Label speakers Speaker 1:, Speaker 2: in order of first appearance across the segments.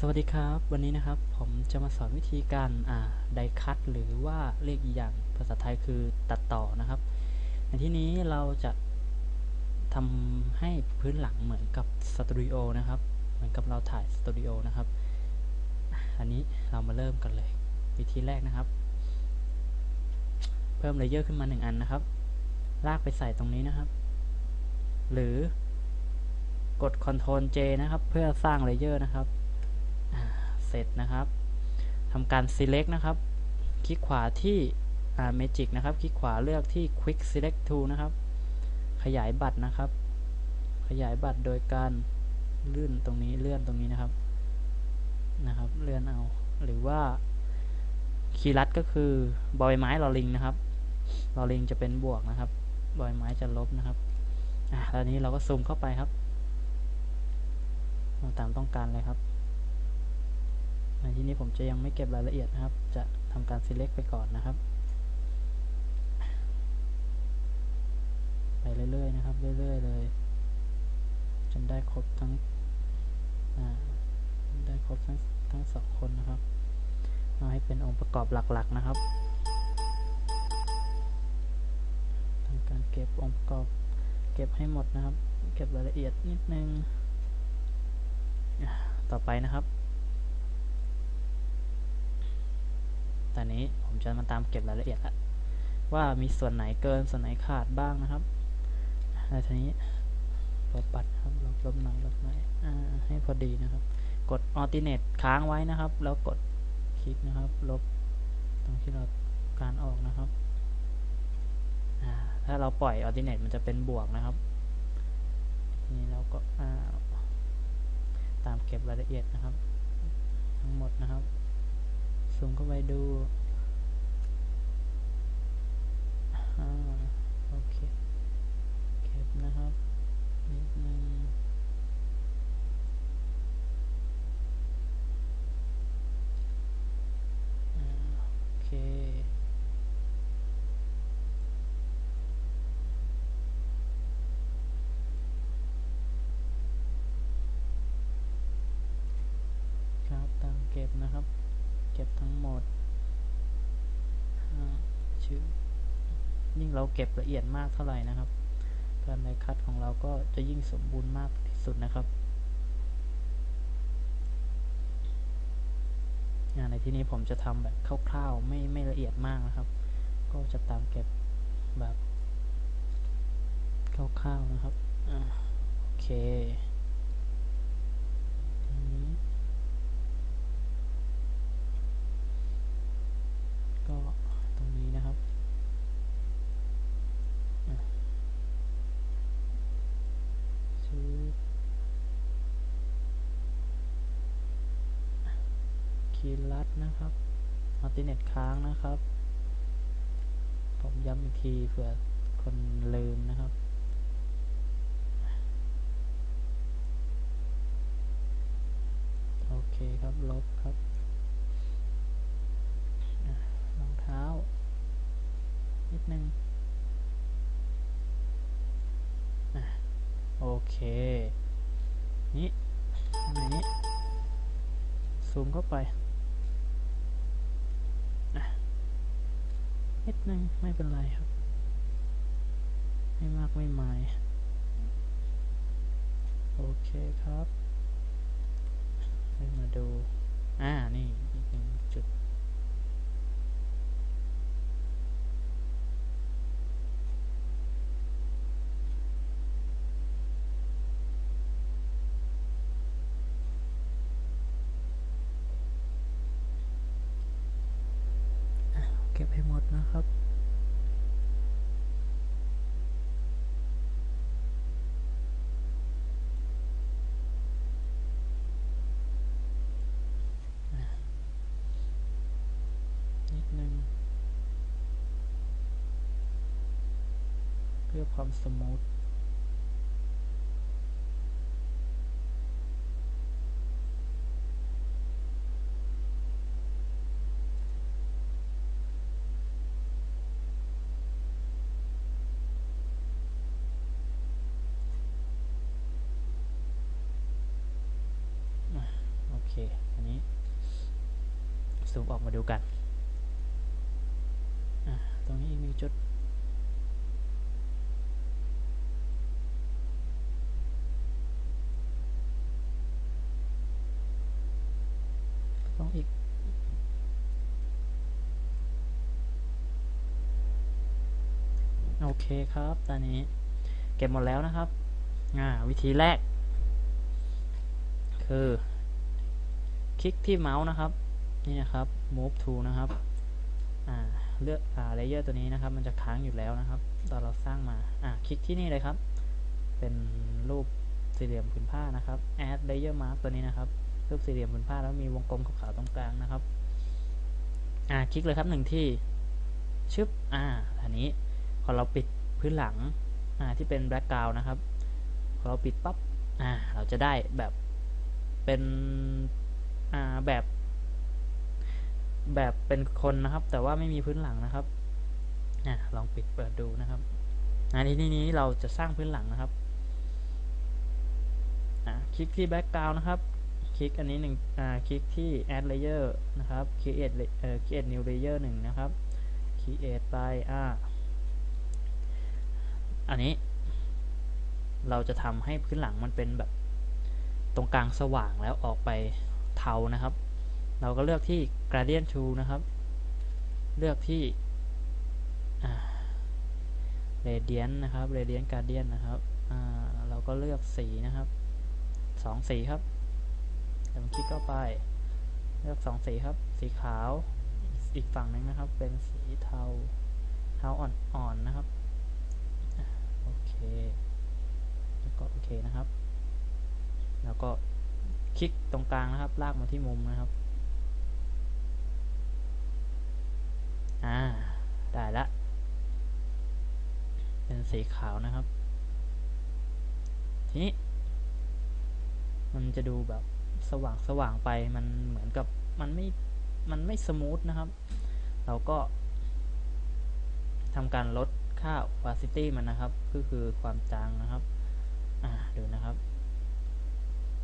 Speaker 1: สวัสดีครับ วันนี้นะครับผมจะมาสอนวิธีการอ่าไดคัตหรือว่าเรียกอีกอย่างภาษาไทยคือตัดต่อนะครับ ในที่นี้เราจะทำให้พื้นหลังเหมือนกับสตูดิโอนะครับ เหมือนกับเราถ่ายสตูดิโอนะครับ อันนี้เรามาเริ่มกันเลย วิธีแรกนะครับ เพิ่มเลเยอร์ขึ้นมาหนึ่งอันนะครับ ลากไปใส่ตรงนี้นะครับ หรือกด Ctrl J นะครับ เพื่อสร้างเลเยอร์นะครับ เสร็จนะครับทำการ select นะครับ คลิกขวาที่อ่า Magic นะครับ คลิกขวาเลือกที่ Quick Select Tool นะครับ ขยายบัตรนะครับ ขยายบัตรโดยการเลื่อนตรงนี้เลื่อนตรงนี้นะครับ นะครับ เลื่อนเอา หรือว่าคีย์ลัดก็คือบอยไม้ลอลิงนะครับลอลิงจะเป็นบวกนะครับบอยไม้จะลบนะครับ อะตอนนี้เราก็ซูมเข้าไปครับ ตามต้องการเลยครับ ที่นี้ผมจะยังไม่เก็บรายละเอียดนะครับ จะทำการ select ไปก่อนนะครับ ไปเรื่อยๆนะครับ เรื่อย ๆ เลย จนได้ครบทั้งได้ครบทั้งทั้งสองคนนะครับ เอาให้เป็นองค์ประกอบหลักๆนะครับทำการเก็บองค์ประกอบเก็บให้หมดนะครับ เก็บรายละเอียดนิดนึง ต่อไปนะครับ ตอนนี้ ผมจะมาตามเก็บรายละเอียดละว่ามีส่วนไหนเกินส่วนไหนขาดบ้างนะครับแล้วทีนี้ลบปัดครับลบลบหน่อยลบหน่อยอให้พอดีนะครับ กด alternate ค้างไว้นะครับ แล้วกดคลิกนะครับ ลบตรงที่เราการออกนะครับถ้าเราปล่อย alternate มันจะเป็นบวกนะครับทีนี้เราก็ตามเก็บรายละเอียดนะครับ ทั้งหมดนะครับ ซูมเข้าไปดูโอเคเก็บนะครับนิดนึงโอเค ครับตามเก็บนะครับ เก็บทั้งหมด ชื่อ ยิ่งเราเก็บละเอียดมากเท่าไหร่นะครับการไดคัดของเราก็จะยิ่งสมบูรณ์มากที่สุดนะครับในที่นี้ผมจะทำแบบคร่าวๆไม่ไม่ละเอียดมากนะครับ ก็จะตามเก็บแบบคร่าวๆนะครับโอเคก็ตรงนี้นะครับซื้อ ดนะครับมัลติเน็ตค้างนะครับ ผมย้ำอีกทีเผื่อคนลืมนะครับ โอเคครับ ลบครับ รองเท้า นิดนึงโอเค นี่ข้างในนี้ ซูมเข้าไป นิดนึงไม่เป็นไรครับ ไม่มากไม่หมาย โอเคครับมาดู อ่า นี่ อีกหนึ่งจุดเก็บให้หมด นะครับ นิดนึง เพื่อความสมูทโอเค ซูมออกมาดูกัน ตรงนี้มีจุดลงอีกโอเคครับ ตอนนี้เก็บหมดแล้วนะครับวิธีแรก คือ คลิกที่เมาส์นะครับ นี่นะครับ move to นะครับเลือกอ่าเลเยอร์ตัวนี้นะครับ มันจะค้างอยู่แล้วนะครับ ตอนเราสร้างมาอ่าคลิกที่นี่เลยครับ เป็นรูปสี่เหลี่ยมผืนผ้านะครับ add layer mask ตัวนี้นะครับ รูปสี่เหลี่ยมผืนผ้าแล้วมีวงกลมขาวๆตรงกลางนะครับ อ่า คลิกเลยครับหนึ่งที่ ชึบ อ่าอันนี้ พอเราปิดพื้นหลัง อ่า ที่เป็นแบ็กกราวนะครับ พอเราปิดปั๊บ อ่า เราจะได้แบบ เป็น อ่า แบบ แบบเป็นคนนะครับ แต่ว่าไม่มีพื้นหลังนะครับอลองปิดเปิดดูนะครับอันนี้นี้เราจะสร้างพื้นหลังนะครับอ่าคลิกที่แบ็กกราวนะครับ คลิกอันนี้หนึ่งอ่าคลิกที่ add layer นะครับ create เอ่อ create new layer หนึ่งนะครับ create ไปอ่าอันนี้ เราจะทำให้พื้นหลังมันเป็นแบบตรงกลางสว่างแล้วออกไปเทานะครับ เราก็เลือกที่ gradient tool นะครับ เลือกที่อ่า radiant นะครับ radiant gradient นะครับเราก็เลือกสีนะครับสองสีครับแต่มันคลิกเข้าไป เลือกสองสีครับ สีขาวอีกฝั่งหนึ่งนะครับ เป็นสีเทาเทาอ่อนๆนะครับโอเคแล้วก็โอเคนะครับ แล้วก็คลิกตรงกลางนะครับ ลากมาที่มุมนะครับ อ่า ได้ละ เป็นสีขาวนะครับ ทีนี้ มันจะดูแบบสว่างสว่างไป มันเหมือนกับมันไม่ มันไม่สมูทนะครับ เราก็ทำการลดค่า opacity มันนะครับ ก็คือความจางนะครับ อ่า ดูนะครับ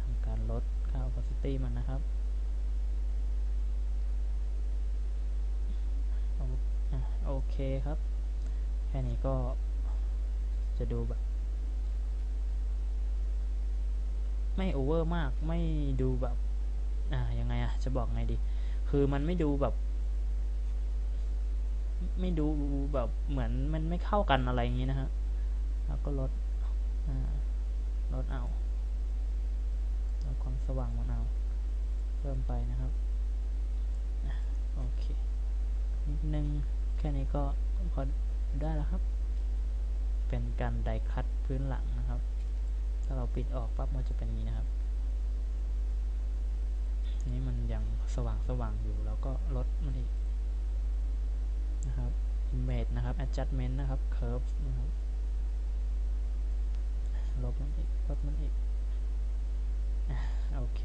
Speaker 1: ทำการลดค่า opacity มันนะครับโออะโอ เคครับ แค่นี้ก็จะดูแบบ ไม่โอเวอร์มากไม่ดูแบบ อ่ายังไงอะจะบอกไงดี คือมันไม่ดูแบบ ไม่ดูแบบเหมือนมันไม่เข้ากันอะไรอย่างนี้นะฮะแล้วก็ลดลดเอาลดความสว่างมันเอาเพิ่มไปนะครับ โอเค นิดนึง ค่นี้ก็พอได้แล้วครับ เป็นการไดคัดพื้นหลังนะครับ ถ้าเราปิดออกปั๊บมันจะเป็นนี้นะครับ นี้มันยังสว่างสว่างอยู่แล้วก็ลดมันอีกนะครับ image นะครับ adjustment นะครับ curve นะครับลบมันอีกลดมันอีกโอเค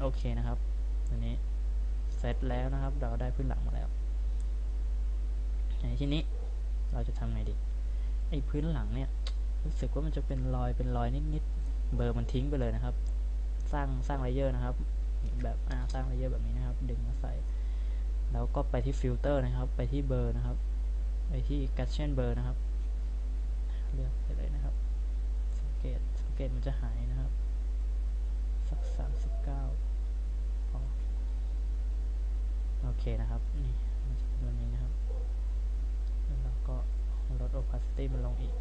Speaker 1: โอเคนะครับตัวนี้ เสร็จแล้วนะครับ เราได้พื้นหลังมาแล้วในที่นี้เราจะทำไงดีไอ้พื้นหลังเนี่ย รู้สึกว่ามันจะเป็นรอยเป็นรอยนิดๆเบอร์มันทิ้งไปเลยนะครับ สร้างสร้างเลเยอร์นะครับ แบบอ่าสร้างเลเยอร์แบบนี้นะครับ ดึงมาใส่ แล้วก็ไปที่ฟิลเตอร์นะครับ ไปที่เบอร์นะครับ ไปที่ g a t c h e n เบอร์นะครับเลือกไปเลยนะครับสังเกตสังเกตมันจะหายนะครับสักสามสิบเก้า โอเคนะครับ นี่มันจะเป็นแบบนี้นะครับ แล้วก็ลด opacity มันลงอีก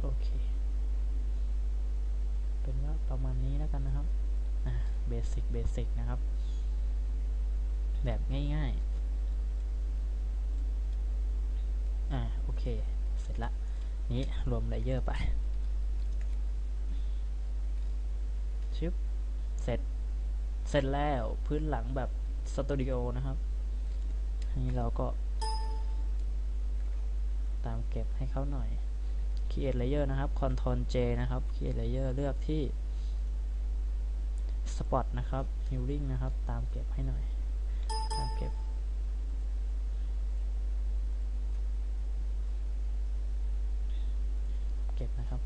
Speaker 1: โอเค เป็นว่าประมาณนี้แล้วกันนะครับ อ่าเบสิกเบสิกนะครับ แบบง่ายๆ อ่าโอเค เสร็จละ นี้รวมเลเยอร์ไป ชึบ เสร็จ เสร็จแล้วพื้นหลังแบบสตูดิโอนะครับ นี้เราก็ ตามเก็บให้เขาหน่อย create layer นะครับ Ctrl J นะครับ create layer เลือกที่สปอตนะครับฮิลลิ่งนะครับ ตามเก็บให้หน่อย ตามเก็บ เก็บนะครับ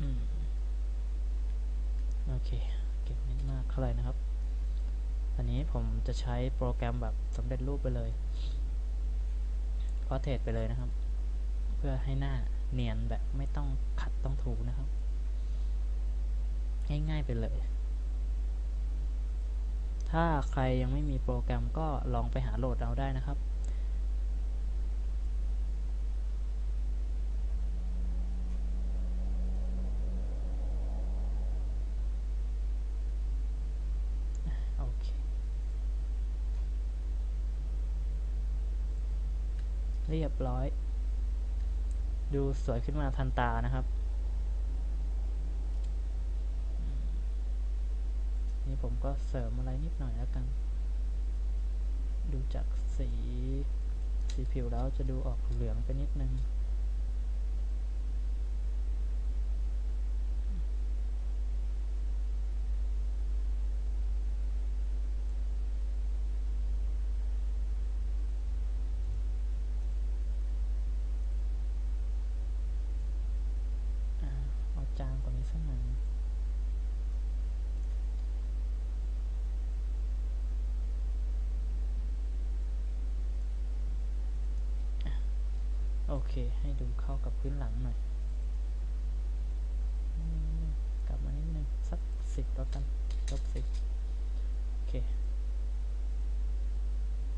Speaker 1: อืม โอเค เก็บไม่มากเท่าไหร่นะครับ อันนี้ผมจะใช้โปรแกรมแบบสำเร็จรูปไปเลยพอเทสไปเลยนะครับ เพื่อให้หน้าเนียนแบบไม่ต้องขัดต้องถูนะครับ ง่ายๆไปเลย ถ้าใครยังไม่มีโปรแกรมก็ลองไปหาโหลดเอาได้นะครับ โอเค เรียบร้อย ดูสวยขึ้นมาทันตานะครับ นี่ผมก็เสริมอะไรนิดหน่อยแล้วกัน ดูจากสีสีผิวแล้วจะดูออกเหลืองไปนิดนึง อ่าเอาจางกว่านี้สักหน่อยนึงอะ โอเค ให้ดูเข้ากับพื้นหลังหน่อยกลับมานิดนึงสักสิบแล้วกันลบสิบโอเค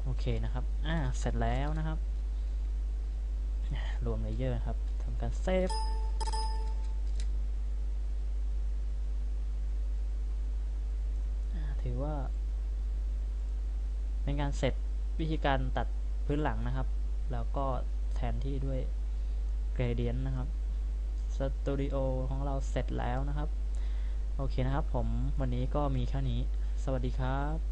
Speaker 1: โอเคนะครับ อ่า เสร็จแล้วนะครับ รวมเลเยอร์ครับทำการเซฟถือว่า เป็นการเสร็จวิธีการตัดพื้นหลังนะครับ แล้วก็ แทนที่ด้วยเกรเดียนนะครับสตูดิโอของเราเสร็จแล้วนะครับ โอเคนะครับผมวันนี้ก็มีแค่นี้ สวัสดีครับ